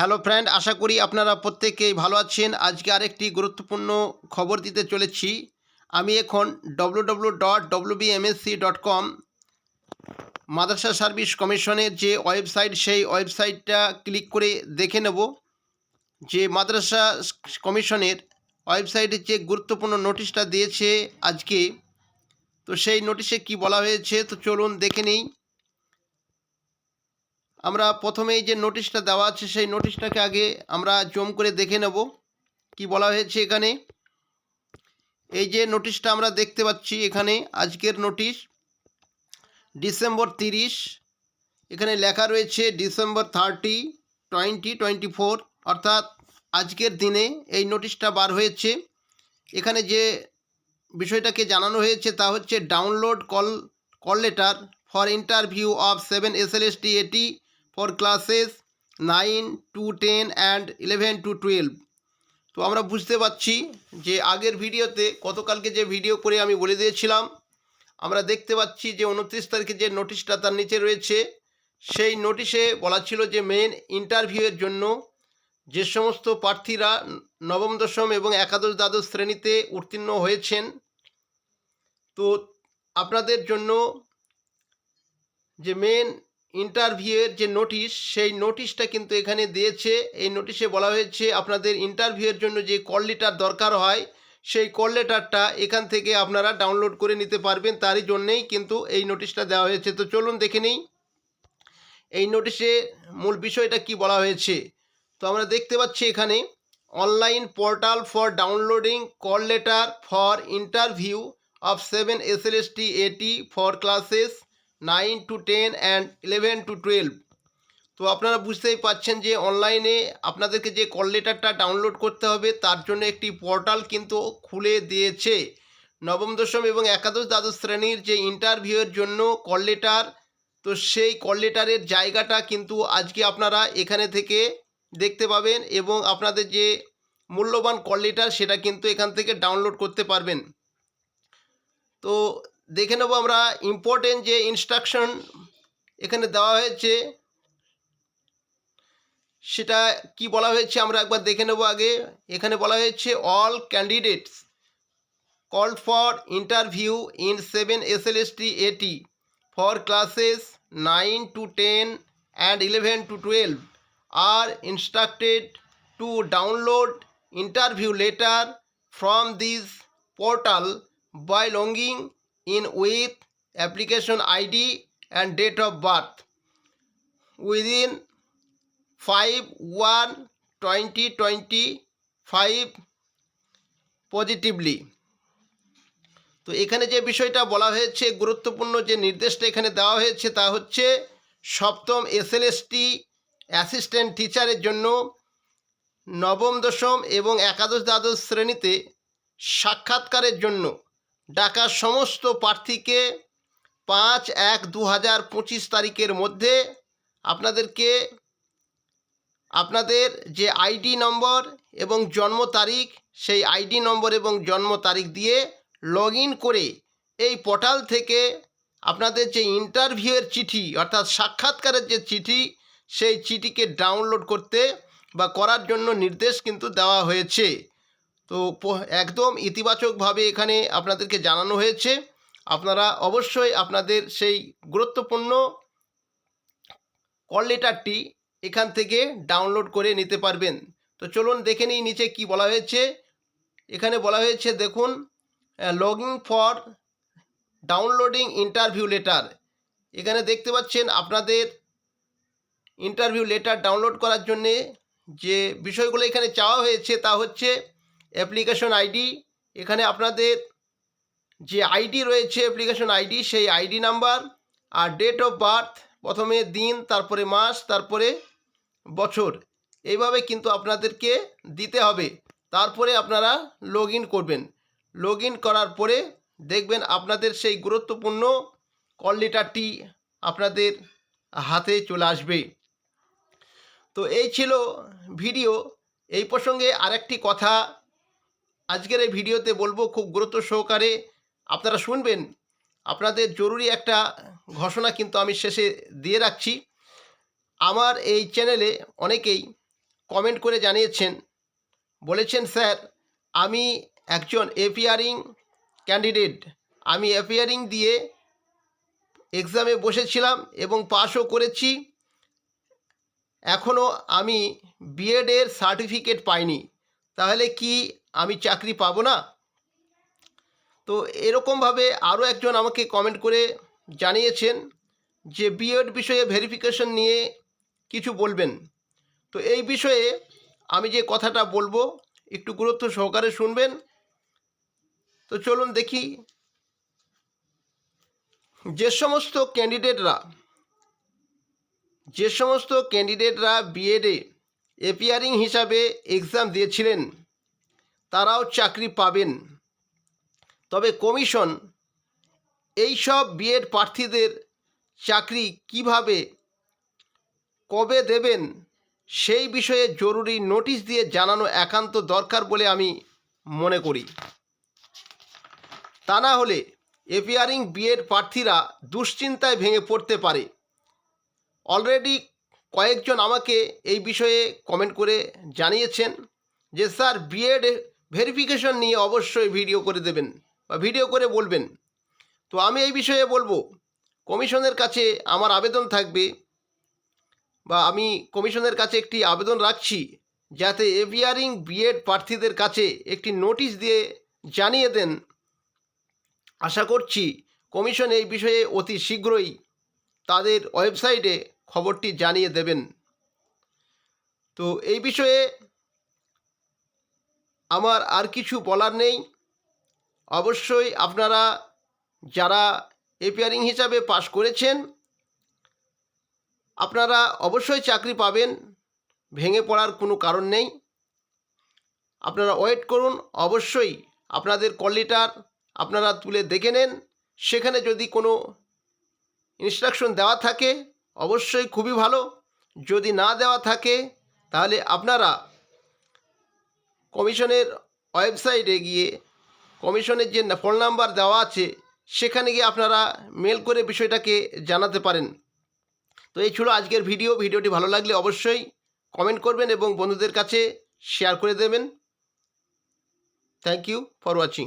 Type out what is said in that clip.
Hello friend, আশা করি আপনারা প্রত্যেকেই ভালো আছেন। আজকে আরেকটি গুরুত্বপূর্ণ খবর দিতে চলেছি। আমি এখন W W dot W B M S C dot com মাদ্রাসা সার্ভিস কমিশনের যে ওয়েবসাইট, সেই ওয়েবসাইটটা ক্লিক করে দেখে নেব। যে মাদ্রাসা কমিশনের ওয়েবসাইটে যে গুরুত্বপূর্ণ নোটিশটা দিয়েছে আজকে, তো সেই নোটিশে কি বলা হয়েছে, তো চলুন দেখে নিই। আমরা প্রথমেই যে নোটিশটা দেওয়া আছে, সেই নোটিশটাকে আগে আমরা জম করে দেখে নেব। কি বলা হয়েছে এখানে? এই যে নোটিশটা আমরা দেখতে পাচ্ছি এখানে, আজকের নোটিশ ডিসেম্বর তিরিশ। এখানে লেখা রয়েছে December thirty twenty twenty four অর্থাৎ আজকের দিনে এই নোটিশটা বার হয়েছে। এখানে যে বিষয়টাকে জানানো হয়েছে তা হচ্ছে download call call letter for interview of seven S L S T A T for classes nine to ten and eleven to twelve তো আমরা বুঝতে পারছি যে আগের ভিডিওতে গতকালকে যে ভিডিও করে আমি বলে দিয়েছিলাম, আমরা দেখতে পাচ্ছি যে উনত্রিশ তারিখে যে নোটিশটা তার নিচে রয়েছে, সেই নোটিশে বলা ছিল যে মেন ইন্টারভিউয়ের জন্য যে সমস্ত প্রার্থীরা নবম, দশম এবং একাদশ, দ্বাদশ শ্রেণীতে উত্তীর্ণ হয়েছেন। তো আপনাদের জন্য যে মেন ইন্টারভিউয়ের যে নোটিশ সেই নোটিশটা কিন্তু এখানে দিয়েছে। এই নোটিশে বলা হয়েছে, আপনাদের ইন্টারভিউয়ের জন্য যে কল লেটার দরকার হয়, সেই কল লেটারটা এখান থেকে আপনারা ডাউনলোড করে নিতে পারবেন। তারই জন্যেই কিন্তু এই নোটিশটা দেওয়া হয়েছে। তো চলুন দেখে নিই। এই নোটিশে মূল বিষয়টা কি বলা হয়েছে? তো আমরা দেখতে পাচ্ছি এখানে online portal for downloading call letter for interview of seven S L S T A T for classes nine to ten and eleven to twelve. তো আপনারা বুঝতেই পাচ্ছেন যে অনলাইনে আপনাদেরকে যে কল লেটারটা ডাউনলোড করতে হবে, তার জন্য একটি পোর্টাল কিন্তু খুলে দিয়েছে। নবম, দশম এবং একাদশ দ্বাদশ শ্রেণির যে ইন্টারভিউয়ের জন্য কল লেটার, তো সেই কল লেটারের জায়গাটা কিন্তু আজকে আপনারা এখানে থেকে দেখতে পাবেন এবং আপনাদের যে মূল্যবান কল লেটার সেটা কিন্তু এখান থেকে ডাউনলোড করতে পারবেন। তো দেখে নেব আমরা ইম্পর্টেন্ট যে ইনস্ট্রাকশন এখানে দেওয়া হয়েছে, সেটা কি বলা হয়েছে আমরা একবার দেখে নেব আগে। এখানে বলা হয়েছে all candidates call for interview in seven S L S T A T for classes nine to ten and eleven to twelve R instructed to download interview letter from this portal by logging in with application ID and date of birth within 5 1 2025 positively তো এখানে যে বিষয়টা বলা হয়েছে, গুরুত্বপূর্ণ যে নির্দেশটা এখানে দেওয়া হয়েছে তা হচ্ছে সপ্তম এসএলএসটি অ্যাসিস্ট্যান্ট টিচারের জন্য নবম, দশম এবং একাদশ, দ্বাদশ শ্রেণীতে সাক্ষাৎকারের জন্য ডাকা সমস্ত প্রার্থীকে পাঁচ এক দু হাজার পঁচিশ তারিখের মধ্যে আপনাদেরকে, আপনাদের যে আইডি নম্বর এবং জন্ম তারিখ, সেই আইডি নম্বর এবং জন্ম তারিখ দিয়ে লগ করে এই পোর্টাল থেকে আপনাদের যে ইন্টারভিউয়ের চিঠি, অর্থাৎ সাক্ষাৎকারের যে চিঠি, সেই চিঠিকে ডাউনলোড করতে বা করার জন্য নির্দেশ কিন্তু দেওয়া হয়েছে। তো একদম ইতিবাচকভাবে এখানে আপনাদেরকে জানানো হয়েছে। আপনারা অবশ্যই আপনাদের সেই গুরুত্বপূর্ণ কল লেটারটি এখান থেকে ডাউনলোড করে নিতে পারবেন। তো চলুন দেখে নিই নিচে কি বলা হয়েছে। এখানে বলা হয়েছে, দেখুন logging for downloading interview letter এখানে দেখতে পাচ্ছেন আপনাদের ইন্টারভিউ লেটার ডাউনলোড করার জন্যে যে বিষয়গুলো এখানে চাওয়া হয়েছে তা হচ্ছে অ্যাপ্লিকেশন আইডি, এখানে আপনাদের যে আইডি রয়েছে, অ্যাপ্লিকেশন আইডি, সেই আইডি নাম্বার আর ডেট অফ বার্থ, প্রথমে দিন, তারপরে মাস, তারপরে বছর, এইভাবে কিন্তু আপনাদেরকে দিতে হবে। তারপরে আপনারা লগ করবেন। লগ করার পরে দেখবেন আপনাদের সেই গুরুত্বপূর্ণ কল লেটারটি আপনাদের হাতে চলে আসবে। তো এই ছিল ভিডিও। এই প্রসঙ্গে আরেকটি কথা আজকের এই ভিডিওতে বলব খুব গুরুত্ব সহকারে আপনারা শুনবেন। আপনাদের জরুরি একটা ঘোষণা কিন্তু আমি শেষে দিয়ে রাখছি। আমার এই চ্যানেলে অনেকেই কমেন্ট করে জানিয়েছেন, বলেছেন, স্যার, আমি একজন এপিয়ারিং ক্যান্ডিডেট আমি এপিয়ারিং দিয়ে এক্সামে বসেছিলাম এবং পাশও করেছি। এখনও আমি বিএডের সার্টিফিকেট পাইনি। তাহলে কি আমি চাকরি পাবো না? তো এরকমভাবে আরও একজন আমাকে কমেন্ট করে জানিয়েছেন যে বিএড বিষয়ে ভেরিফিকেশন নিয়ে কিছু বলবেন। তো এই বিষয়ে আমি যে কথাটা বলব, একটু গুরুত্ব সহকারে শুনবেন। তো চলুন দেখি। যে সমস্ত ক্যান্ডিডেটরা যে সমস্ত ক্যান্ডিডেটরা বিএডে এপিয়ারিং হিসাবে এক্সাম দিয়েছিলেন তারাও চাকরি পাবেন। তবে কমিশন, এই সব বিএড প্রার্থীদের চাকরি কীভাবে, কবে দেবেন, সেই বিষয়ে জরুরি নোটিশ দিয়ে জানানো একান্ত দরকার বলে আমি মনে করি। তা না হলে এপিয়ারিং বিএড প্রার্থীরা দুশ্চিন্তায় ভেঙে পড়তে পারে। অলরেডি কয়েকজন আমাকে এই বিষয়ে কমেন্ট করে জানিয়েছেন যে, স্যার, বিএড ভেরিফিকেশন নিয়ে অবশ্যই ভিডিও করে দেবেন বা ভিডিও করে বলবেন। তো আমি এই বিষয়ে বলব, কমিশনের কাছে আমার আবেদন থাকবে বা আমি কমিশনের কাছে একটি আবেদন রাখছি যাতে এভিয়ারিং বিএড প্রার্থীদের কাছে একটি নোটিশ দিয়ে জানিয়ে দেন। আশা করছি কমিশন এই বিষয়ে অতি শীঘ্রই তাদের ওয়েবসাইটে খবরটি জানিয়ে দেবেন। তো এই বিষয়ে আমার আর কিছু বলার নেই। অবশ্যই আপনারা যারা এপিয়ারিং হিসাবে পাশ করেছেন, আপনারা অবশ্যই চাকরি পাবেন, ভেঙে পড়ার কোনো কারণ নেই। আপনারা ওয়েট করুন, অবশ্যই আপনাদের কল আপনারা তুলে দেখে নেন। সেখানে যদি কোনো ইনস্ট্রাকশন দেওয়া থাকে, অবশ্যই খুবই ভালো। যদি না দেওয়া থাকে, তাহলে আপনারা কমিশনের ওয়েবসাইটে গিয়ে কমিশনের যে ফোন নাম্বার দেওয়া আছে, সেখানে গিয়ে আপনারা মেল করে বিষয়টাকে জানাতে পারেন। তো এই ছিল আজকের ভিডিও। ভিডিওটি ভালো লাগলে অবশ্যই কমেন্ট করবেন এবং বন্ধুদের কাছে শেয়ার করে দেবেন। Thank you for watching.